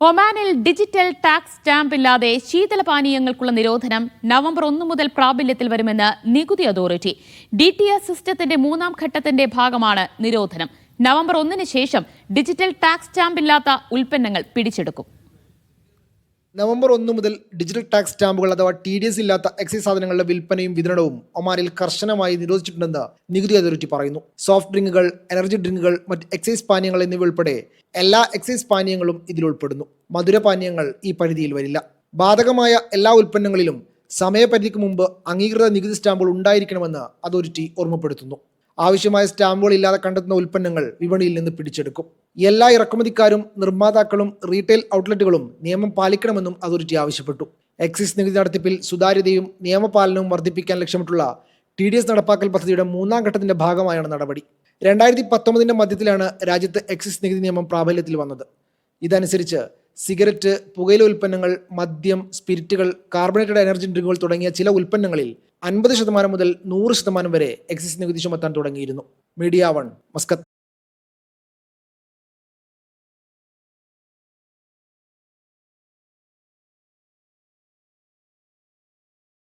ഒമാനിൽ digital tax stamp ഇല്ലാതെ ശീതളപാനീയങ്ങൾക്കുള്ള നിരോധനം നവംബർ ഒന്ന് മുതൽ പ്രാബല്യത്തിൽ വരുമെന്ന് നികുതി അതോറിറ്റി. ഡി ടി എസ് സിസ്റ്റത്തിന്റെ മൂന്നാം ഘട്ടത്തിന്റെ ഭാഗമാണ് നിരോധനം. നവംബർ ഒന്നിന് ശേഷം ഡിജിറ്റൽ ടാക്സ് സ്റ്റാമ്പ് ഇല്ലാത്ത ഉൽപ്പന്നങ്ങൾ പിടിച്ചെടുക്കും. നവംബർ ഒന്ന് മുതൽ ഡിജിറ്റൽ ടാക്സ് സ്റ്റാമ്പുകൾ അഥവാ ടി ഡി എസ് ഇല്ലാത്ത എക്സൈസ് സാധനങ്ങളുടെ വിൽപ്പനയും വിതരണവും ഒമാനിൽ കർശനമായി നിരോധിച്ചിട്ടുണ്ടെന്ന് നികുതി അതോറിറ്റി പറയുന്നു. സോഫ്റ്റ് ഡ്രിങ്കുകൾ എനർജി ഡ്രിങ്കുകൾ മറ്റ് എക്സൈസ് പാനീയങ്ങൾ എന്നിവ ഉൾപ്പെടെ എല്ലാ എക്സൈസ് പാനീയങ്ങളും ഇതിൽ ഉൾപ്പെടുന്നു. മധുരപാനീയങ്ങൾ ഈ പരിധിയിൽ വരില്ല. ബാധകമായ എല്ലാ ഉൽപ്പന്നങ്ങളിലും സമയപരിധിക്ക് മുമ്പ് അംഗീകൃത നികുതി സ്റ്റാമ്പുകൾ ഉണ്ടായിരിക്കണമെന്ന് അതോറിറ്റി ഓർമ്മപ്പെടുത്തുന്നു. ആവശ്യമായ സ്റ്റാമ്പുകൾ ഇല്ലാതെ കണ്ടെത്തുന്ന ഉൽപ്പന്നങ്ങൾ വിപണിയിൽ നിന്ന് പിടിച്ചെടുക്കും. എല്ലാ ഇറക്കുമതിക്കാരും നിർമ്മാതാക്കളും റീറ്റെയിൽ ഔട്ട്ലെറ്റുകളും നിയമം പാലിക്കണമെന്നും അതോറിറ്റി ആവശ്യപ്പെട്ടു. എക്സൈസ് നികുതി നടത്തിപ്പിൽ സുതാര്യതയും നിയമപാലനവും വർദ്ധിപ്പിക്കാൻ ലക്ഷ്യമിട്ടുള്ള ടി ഡി എസ് നടപ്പാക്കൽ പദ്ധതിയുടെ മൂന്നാം ഘട്ടത്തിന്റെ ഭാഗമായാണ് നടപടി. രണ്ടായിരത്തി പത്തൊമ്പതിന്റെ മധ്യത്തിലാണ് രാജ്യത്ത് എക്സൈസ് നികുതി നിയമം പ്രാബല്യത്തിൽ വന്നത്. ഇതനുസരിച്ച് സിഗരറ്റ് പുകയില ഉൽപ്പന്നങ്ങൾ മദ്യം സ്പിരിറ്റുകൾ കാർബണേറ്റഡ് എനർജി ഡ്രിങ്കുകൾ തുടങ്ങിയ ചില ഉൽപ്പന്നങ്ങളിൽ അൻപത് ശതമാനം മുതൽ നൂറ് ശതമാനം വരെ എക്സിസ് നികുതി ചുമത്താൻ തുടങ്ങിയിരുന്നു. Media one Muscat.